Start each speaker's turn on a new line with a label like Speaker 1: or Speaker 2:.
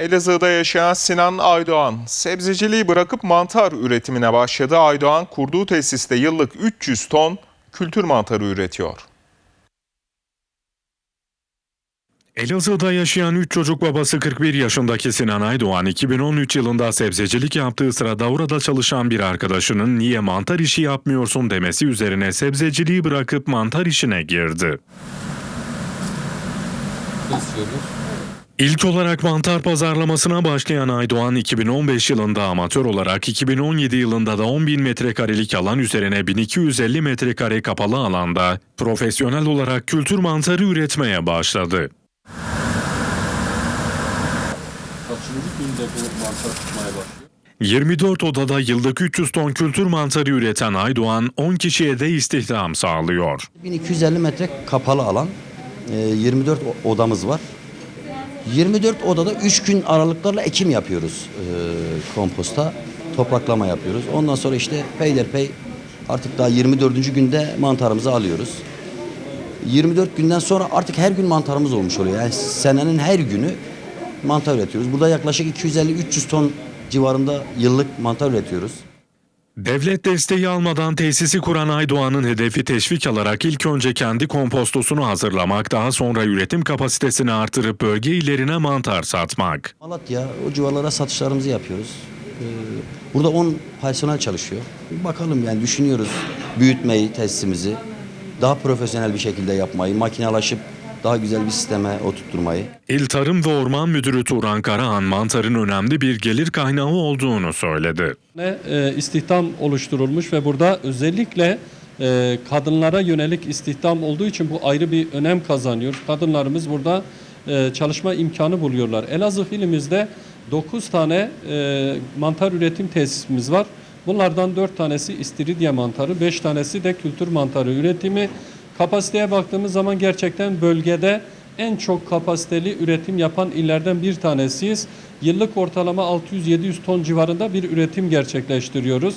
Speaker 1: Elazığ'da yaşayan Sinan Aydoğan, sebzeciliği bırakıp mantar üretimine başladı. Aydoğan kurduğu tesiste yıllık 300 ton kültür mantarı üretiyor.
Speaker 2: Elazığ'da yaşayan 3 çocuk babası 41 yaşındaki Sinan Aydoğan 2013 yılında sebzecilik yaptığı sırada orada çalışan bir arkadaşının niye mantar işi yapmıyorsun demesi üzerine sebzeciliği bırakıp mantar işine girdi.
Speaker 3: kesiyoruz.
Speaker 2: İlk olarak mantar pazarlamasına başlayan Aydoğan 2015 yılında amatör olarak 2017 yılında da 10 bin metrekarelik alan üzerine 1250 metrekare kapalı alanda profesyonel olarak kültür mantarı üretmeye başladı.
Speaker 3: Kaçıncı günde bu mantar tutmaya başlıyor?
Speaker 2: 24 odada yıllık 300 ton kültür mantarı üreten Aydoğan 10 kişiye de istihdam sağlıyor.
Speaker 4: 1250 metre kapalı alan, e, 24 o- odamız var. 24 odada 3 gün aralıklarla ekim yapıyoruz e, komposta. Topraklama yapıyoruz. Ondan sonra işte peyderpey artık daha 24. günde mantarımızı alıyoruz. 24 günden sonra artık her gün mantarımız olmuş oluyor. Yani senenin her günü mantar üretiyoruz. Burada yaklaşık 250-300 ton civarında yıllık mantar üretiyoruz.
Speaker 2: Devlet desteği almadan tesisi kuran Aydoğan'ın hedefi teşvik alarak ilk önce kendi kompostosunu hazırlamak, daha sonra üretim kapasitesini artırıp bölge illerine mantar satmak.
Speaker 4: Malatya o civarlara satışlarımızı yapıyoruz. Ee, burada 10 personel çalışıyor. Bakalım yani düşünüyoruz büyütmeyi tesisimizi daha profesyonel bir şekilde yapmayı, makinalaşıp daha güzel bir sisteme oturtturmayı.
Speaker 2: İl Tarım ve Orman Müdürü Turan Karahan mantarın önemli bir gelir kaynağı olduğunu söyledi.
Speaker 5: ne e, istihdam oluşturulmuş ve burada özellikle e, kadınlara yönelik istihdam olduğu için bu ayrı bir önem kazanıyor. Kadınlarımız burada e, çalışma imkanı buluyorlar. Elazığ ilimizde 9 tane mantar üretim tesisimiz var. Bunlardan 4 tanesi istiridye mantarı, 5 tanesi de kültür mantarı üretimi. Kapasiteye baktığımız zaman gerçekten bölgede en çok kapasiteli üretim yapan illerden bir tanesiyiz. Yıllık ortalama 600-700 ton civarında bir üretim gerçekleştiriyoruz.